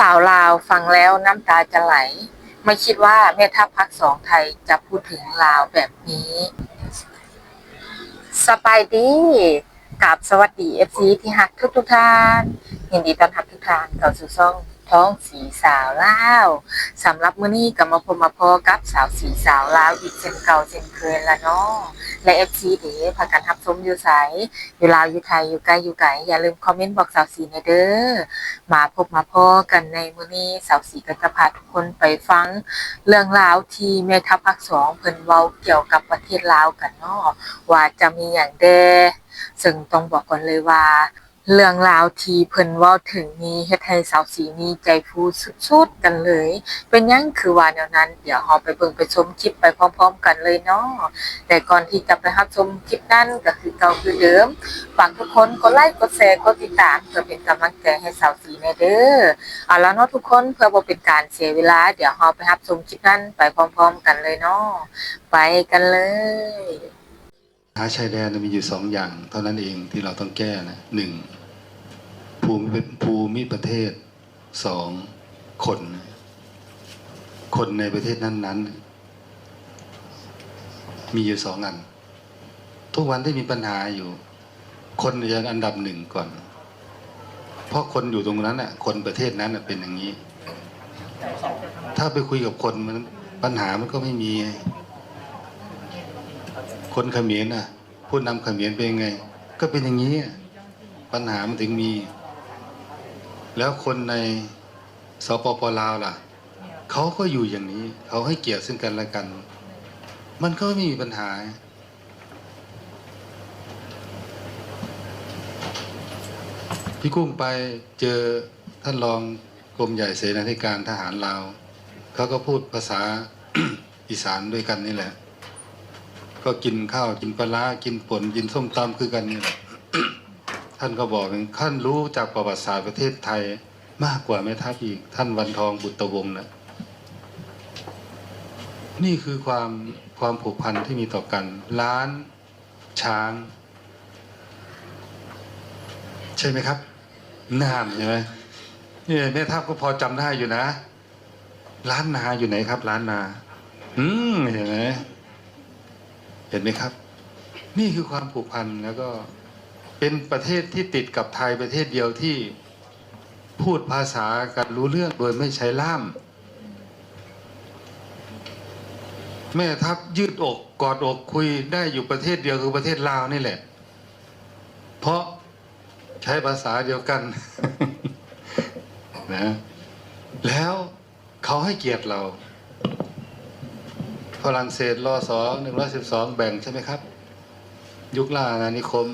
สาวลาวฟังแล้วน้ำตาจะไหล ไม่คิดว่าแม่ทัพพักสองไทยจะพูดถึงลาวแบบนี้ สบายดีกับสวัสดี FC ที่ฮักทุกทุกท่านยินดีต้อนรับทุกท่านเข้าสู่ช่อง ท้องสีสาวลาวสำหรับมื้อนี้ก็มาพบมาพอกับสาวสีสาวลาวอีกเช่นเก่าเช่นเคยละเนาะและ FC เด้พากันรับชมอยู่ไสอยู่ลาวอยู่ไทยอยู่ไกลอยู่ไกลอย่าลืมคอมเมนต์บอกสาวสีในเด้อมาพบมาพอกันในมื้อนี้สาวสีก็จะพาทุกคนไปฟัง เรื่องราวที่แม่ทัพภาคสองเพิ่นเว้าเกี่ยวกับประเทศลาวกันเนาะว่าจะมีอย่างแดซึ่งต้องบอกก่อนเลยว่า เรื่องราวที่เพิ่นเว้าถึงนี้เฮ็ดให้สาวสีมีใจฟูสุดๆกันเลย เป็นหยังคือว่าแนวนั้น เดี๋ยวเราไปเบิ่งไปชมคลิปไปพร้อมๆกันเลยเนาะแต่ก่อนที่จะไปรับชมคลิปนั้นก็คือเก่าคือเดิมฝากทุกคนกดไลค์กดแชร์กดติดตามเพื่อเป็นกำลังใจให้สาวสีในเด้อเอาแล้วเนาะทุกคนเพื่อบ่เป็นการเสียเวลา เดี๋ยวเราไปรับชมคลิปนั้นไปพร้อมๆกันเลยเนาะไปกันเลย หาชายแดนมีอยู่สองอย่าง เท่านั้นเองที่เราต้องแก้นะหนึ่งภูมิภูมิประเทศสองคน คนในประเทศนั้น ๆ มีอยู่สองอัน ทุกวันที่มีปัญหาอยู่ คนยังอันดับหนึ่งก่อน เพราะคนอยู่ตรงนั้นน่ะ คนประเทศนั้นเป็นอย่างนี้ ถ้าไปคุยกับคนมันปัญหามันก็ไม่มี คนเขมรน่ะผู้นำเขมรเป็นยังไง ก็เป็นอย่างนี้ ปัญหามันถึงมี แล้วคนในสปปลาวล่ะเขาก็อยู่อย่างนี้ เขาให้เกียรติซึ่งกันและกัน มันก็ไม่มีปัญหา พี่กุ้งไปเจอท่านรองกรมใหญ่เสนาธิการทหารลาว เขาก็พูดภาษาอีสานด้วยกันนี่แหละ ก็กินข้าวกินปลาร้ากินป่นกินส้มตำคือกันนี่แหละท่านก็บอกว่าท่านรู้จากประวัติศาสตร์ประเทศไทยมากกว่าแม่ทัพอีก ท่านวันทองบุตรวงศ์นะนี่คือความความผูกพันที่มีต่อกัน ล้านช้าง ใช่ไหมครับน่านใช่ไหมนี่แม่ทัพก็พอจำได้อยู่นะ ล้านนาอยู่ไหนครับ ล้านนา อืมเห็นไหม เห็นไหมครับ นี่คือความผูกพันแล้วก็เป็นประเทศที่ติดกับไทยประเทศเดียวที่พูดภาษากันรู้เรื่องโดยไม่ใช้ล่าม แม่ทัพยืดอกกอดอกคุยได้อยู่ประเทศเดียวคือประเทศลาวนี่แหละ เพราะใช้ภาษาเดียวกันนะแล้วเขาให้เกียรติเรา ฝรั่งเศสรอสอหนึ่งร้อยสิบสองแบ่งใช่ไหมครับ ยุคล่าอาณานิคม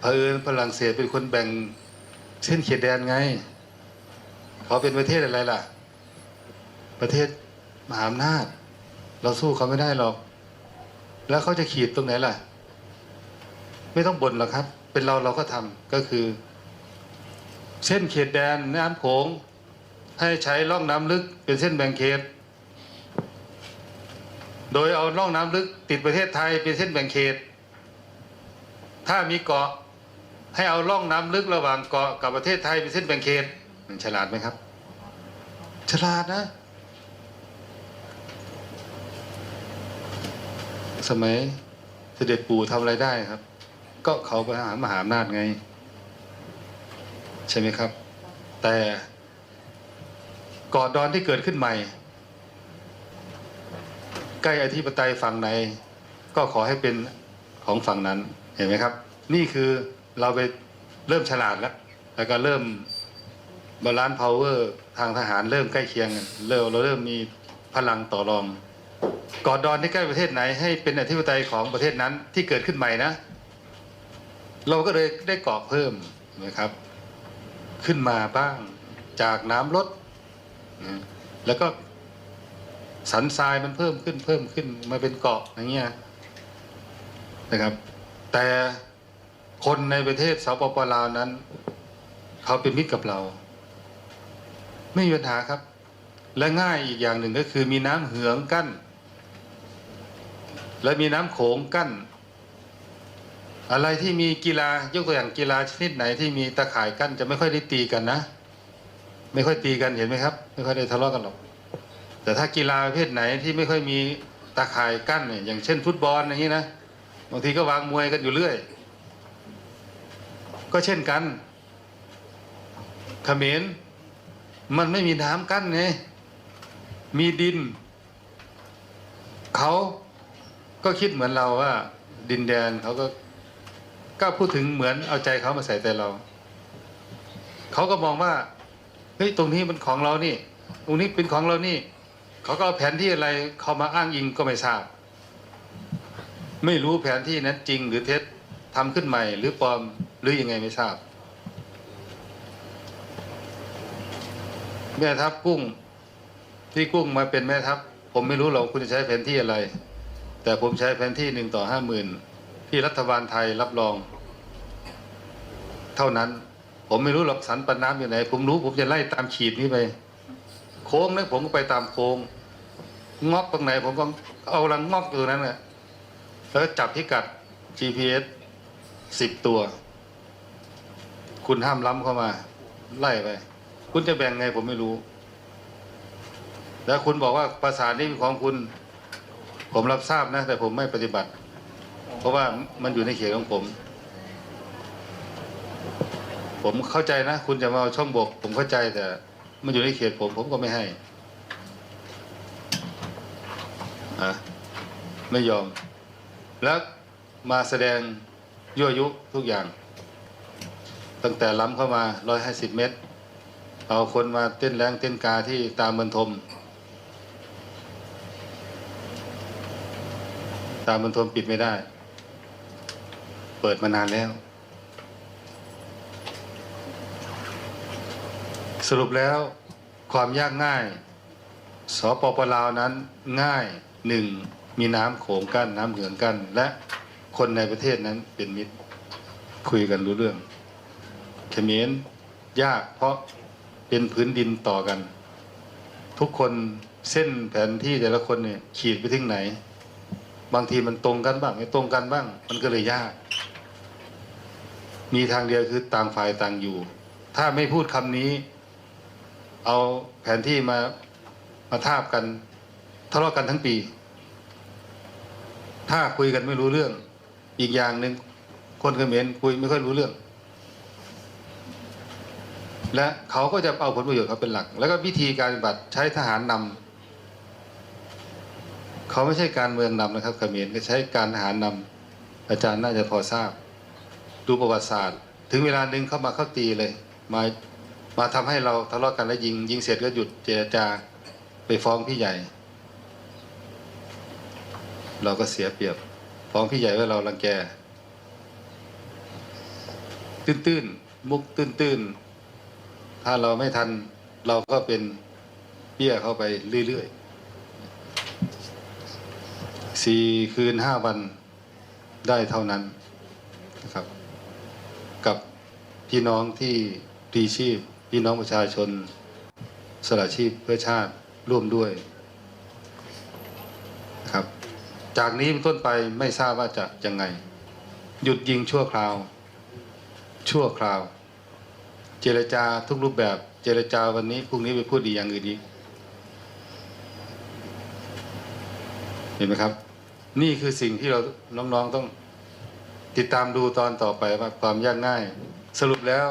เผอิญฝรั่งเศสเป็นคนแบ่งเส้นเขตแดนไง เขาเป็นประเทศอะไรล่ะ ประเทศมหาอำนาจ เราสู้เขาไม่ได้หรอก แล้วเขาจะขีดตรงไหนล่ะ ไม่ต้องบ่นหรอกครับ เป็นเราเราก็ทำก็คือ เส้นเขตแดนน้ำโขงให้ใช้ร่องน้ำลึกเป็นเส้นแบ่งเขต โดยเอาร่องน้ำลึกติดประเทศไทยเป็นเส้นแบ่งเขต ถ้ามีเกาะให้เอาร่องน้ำลึกระหว่างเกาะกับประเทศไทยเป็นเส้นแบ่งเขตมันฉลาดไหมครับ ฉลาดนะ สมัยเสด็จปู่ทำอะไรได้ครับ ก็เขาไปหามหาอำนาจไง ใช่ไหมครับ แต่เกาะดอนที่เกิดขึ้นใหม่ ใกล้อธิปไตยฝั่งไหนก็ขอให้เป็นของฝั่งนั้นเห็นไหมครับ นี่คือเราไปเริ่มฉลาดแล้ว แล้วก็เริ่มบาลานซ์พาวเวอร์ทางทหารเริ่มใกล้เคียงกันเริ่มเราเริ่มมีพลังต่อรองกอดดอนที่ใกล้ประเทศไหน ให้เป็นอธิปไตยของประเทศนั้นที่เกิดขึ้นใหม่นะ เราก็เลยได้เกาะเพิ่มนะครับ ขึ้นมาบ้างจากน้ำลดแล้วก็ สันทรายมันเพิ่มขึ้นเพิ่มขึ้นมาเป็นเกาะอย่างเงี้ยนะครับ แต่คนในประเทศสปปลาวนั้น เขาเป็นมิตรกับเรา ไม่มีปัญหาครับ และง่ายอีกอย่างหนึ่งก็คือมีน้ำเหืองกั้น และมีน้ำโขงกั้น อะไรที่มีกีฬายกตัวอย่างกีฬาชนิดไหนที่มีตะข่ายกั้นจะไม่ค่อยได้ตีกันนะ ไม่ค่อยตีกันเห็นไหมครับ ไม่ค่อยได้ทะเลาะกันหรอก แต่ถ้ากีฬาประเภทไหนที่ไม่ค่อยมีตาข่ายกั้นเนี่ยอย่างเช่นฟุตบอลอย่างนี้นะบางทีก็วางมวยกันอยู่เรื่อย ก็เช่นกันเขมรมันไม่มีน้ำกั้นไงมีดิน เขาก็คิดเหมือนเราว่า ดินแดนเขาก็ก็พูดถึงเหมือนเอาใจเขามาใส่ใจเรา เขาก็มองว่าเฮ้ยตรงนี้มันของเรานี่ ตรงนี้เป็นของเรานี่ เขาก็เอาแผนที่อะไรเขามาอ้างอิงก็ไม่ทราบ ไม่รู้แผนที่นั้นจริง หรือเท็จทำขึ้นใหม่ หรือปลอมหรือยังไงไม่ทราบ แม่ทัพกุ้งที่กุ้งมาเป็นแม่ทัพผมไม่รู้หรอกคุณจะใช้แผนที่อะไร แต่ผมใช้แผนที่หนึ่งต่อห้าหมื่นที่รัฐบาลไทยรับรอง เท่านั้น ผมไม่รู้หรอกสันปันน้ำอยู่ไหน ผมรู้ผมจะไล่ตามขีดนี้ไป โค้งนะผมก็ไปตามโค้งงอกตรงไหนผมก็เอาลังงอกอยู่นั้นแหละแล้วจับพิกัด GPS สิบตัว คุณห้ามล้ำเข้ามา ไล่ไป คุณจะแบ่งไงผมไม่รู้ แล้วคุณบอกว่าภาษานี้เป็นของคุณ ผมรับทราบนะ แต่ผมไม่ปฏิบัติ เพราะว่ามันอยู่ในเขตของผม ผมเข้าใจนะ คุณจะมาเอาช่องบก ผมเข้าใจแต่ มันอยู่ในเขตผมผมก็ไม่ให้อะไม่ยอม แล้วมาแสดงยั่วยุทุกอย่าง ตั้งแต่ล้ำเข้ามาร้อยหาสิบเมตร เอาคนมาเต้นแรงเต้นกาที่ตามบรรทม ตามบรรทมปิดไม่ได้ เปิดมานานแล้ว รุปแล้วความยากง่ายสปปลาวนั้นง่ายหนึ่งมีน้ำโขงกั้นน้ำเหืองกั้นและคนในประเทศนั้นเป็นมิตรคุยกันรู้เรื่องเขมรยากเพราะเป็นพื้นดินต่อกัน ทุกคนเส้นแผนที่แต่ละคนเนี่ยขีดไปถึงไหน บางทีมันตรงกันบ้างไม่ตรงกันบ้าง มันก็เลยยาก มีทางเดียวคือต่างฝ่ายต่างอยู่ ถ้าไม่พูดคำนี้ เอาแผนที่มามาทาบกันทะเลาะกันทั้งปี ถ้าคุยกันไม่รู้เรื่อง อีกอย่างหนึ่งคนเขมรคุยไม่ค่อยรู้เรื่อง และเขาก็จะเอาผลประโยชน์เขาเป็นหลัก แล้วก็วิธีการปฏิบัติใช้ทหารนำเขาไม่ใช่การเมืองนำนะครับเขมรก็ใช้การทหารนำอาจารย์น่าจะพอทราบ ดูประวัติศาสตร์ ถึงเวลาหนึ่งเข้ามาเข้าตีเลย มา มาทำให้เราทะเลาะกันแล้วยิง ยิงเสร็จก็หยุดเจรจาไปฟ้องพี่ใหญ่ เราก็เสียเปรียบ ฟ้องพี่ใหญ่ว่าเรารังแก ตื้นๆ มุกตื้นๆ ถ้าเราไม่ทันเราก็เป็นเบี้ยเข้าไปเรื่อยๆสี่คืนห้าวันได้เท่านั้นนะครับ กับพี่น้องที่พลีชีพ พี่น้องประชาชนสละชีพเพื่อชาติร่วมด้วยครับ จากนี้เป็นต้นไปไม่ทราบว่าจะยังไง หยุดยิงชั่วคราว ชั่วคราว เจรจาทุกรูปแบบ เจรจาวันนี้พรุ่งนี้ไปพูดดีอย่างอื่นอีเห็นไหมครับ นี่คือสิ่งที่เราน้องๆต้องติดตามดูตอนต่อไปว่าความยากง่าย สรุปแล้ว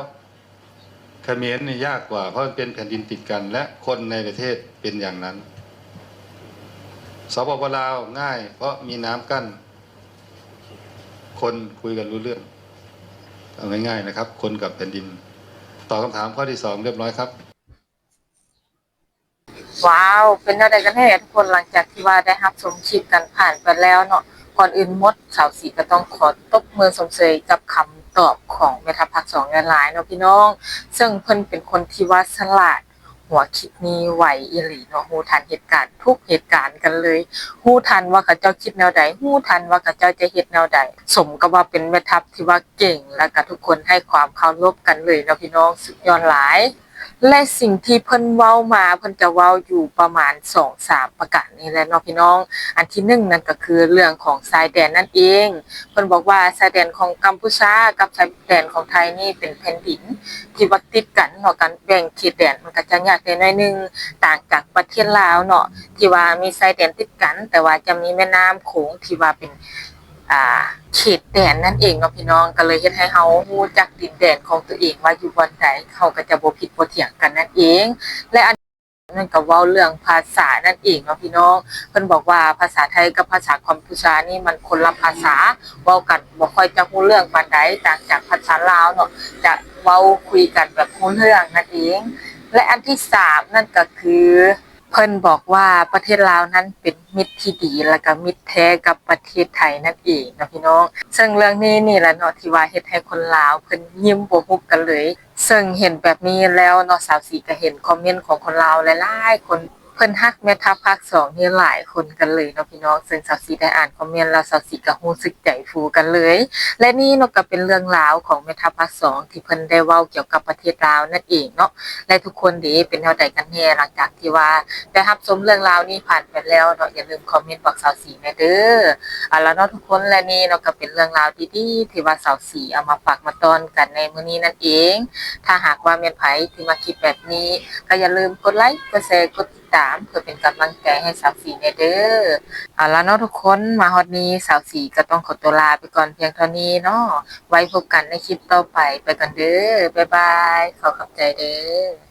เขมรนี่ยากกว่าเพราะมันเป็นแผ่นดินติดกัน และคนในประเทศเป็นอย่างนั้นสปปลาวง่าย เพราะมีน้ำกั้น คนคุยกันรู้เรื่องเอาง่ายๆนะครับ คนกับแผ่นดินตอบคำถามข้อที่สองเรียบร้อยครับ ว้าว เป็นอะไรกันแน่ทุกคนหลังจากที่ว่าได้รับชมคลิปกันผ่านไปแล้วเนาะก่อนอื่นมดสาวสีก็ต้องขอตบมือสมเสยกับคำ อบของแม่ทัพภาคสองเงินหลายเนาะพี่น้อง ซึ่งเพิ่นเป็นคนที่ว่าฉลาดหัวคิดนี้ไหวอิหลีเนาะฮู้ทันเหตุการณ์ทุกเหตุการณ์กันเลยฮู้ทันว่าเขาเจ้าคิดแนวใดฮู้ทันว่าเขาเจ้าจะเฮ็ดแนวใดสมกับว่าเป็นแม่ทัพที่ว่าเก่ง และก็ทุกคนให้ความเคารพกันเลยเนาะพี่น้องสุดยอดหลาย และสิ่งที่เพิ่นเว้ามาเพิ่นจะเว้าอยู่ประมาณ2-3ประการนี่แหละเนาะพี่น้อง อันที่หนึ่งนั่นก็คือเรื่องของชายแดนนั่นเอง เพิ่นบอกว่าชายแดนของกัมพูชากับชายแดนของไทยนี่เป็นแผ่นดิน ที่ว่าติดกันเนาะการแบ่งเขตแดนมันก็จะยากนิดหน่อยหนึงต่างจากประเทศลาวเนาะที่ว่ามีชายแดนติดกัน แต่ว่าจะมีแม่น้ำโขงที่ว่าเป็น อ่าเขตแดนนั่นเองเนาะพี่น้องก็เลยเฮ็ดให้เฮาฮู้จักดินแดนของตัวเองว่าอยู่บ่อนใดเขาก็จะบ่ผิดบ่เถียงกันนั่นเอง และอันนั่นก็เว้าเรื่องภาษานั่นเองเนาะพี่น้องเพิ่นบอกว่าภาษาไทยกับภาษากัมพูชานี่มันคนละภาษาเว้ากันบ่ค่อยจะรู้เรื่องปานใดต่างจากภาษาลาวเนาะจะเว้าคุยกันแบบรู้เรื่องนั่นเอง และอันที่สามนั่นก็คือเพิ่นบอกว่าประเทศลาวนั้นเป็น มิตรที่ดีและก็มิตรแท้กับประเทศไทยนั่นเองนะพี่น้อง ซึ่งเรื่องนี้นี่แหละเนาะที่ว่าเฮ็ดให้คนลาวเพิ่นยิ้มบ่ฮุบกันเลย ซึ่งเห็นแบบนี้แล้วเนาะสาวสีก็เห็นคอมเมนต์ของคนลาวหลายๆคน พิ่นฮักแม่ทัพภาคสองนี่หลายคนกันเลยเนาะพี่น้องซึ่งสาวสีได้อ่านคอมเมนต์แล้วสาวสีก็รู้สึกใจฟูกันเลย และนี่เนาะก็เป็นเรื่องราวของแม่ทัพภาคสองที่เพิ่นได้เว้าเกี่ยวกับประเทศลาวนั่นเองเนาะและทุกคนดีเป็นแนวใดกันแน่หลังจากที่ว่าได้รับชมเรื่องราวนี้ผ่านไปแล้วเนาะอย่าลืมคอมเมนต์บอกสาวสีแม่เด้อเอาละเนาะทุกคนและนี่เนาะก็เป็นเรื่องราวดีๆที่ว่าสาวสีเอามาฝากมาตอนกันในมื้อนี้นั่นเอง ถ้าหากว่าแม่นไผที่มาคิดแบบนี้ ก็อย่าลืมกดไลค์กดแชร์กด ตาม เพื่อเป็นกำลังใจให้สาวสีในเด้อเอาละเนาะทุกคนมาฮอดนี้สาวสีก็ต้องขอตัวลาไปก่อนเพียงเท่านี้เนาะไว้พบกันในคลิปต่อไปไปกันเด้อบ๊ายบายขอขอบใจเด้อ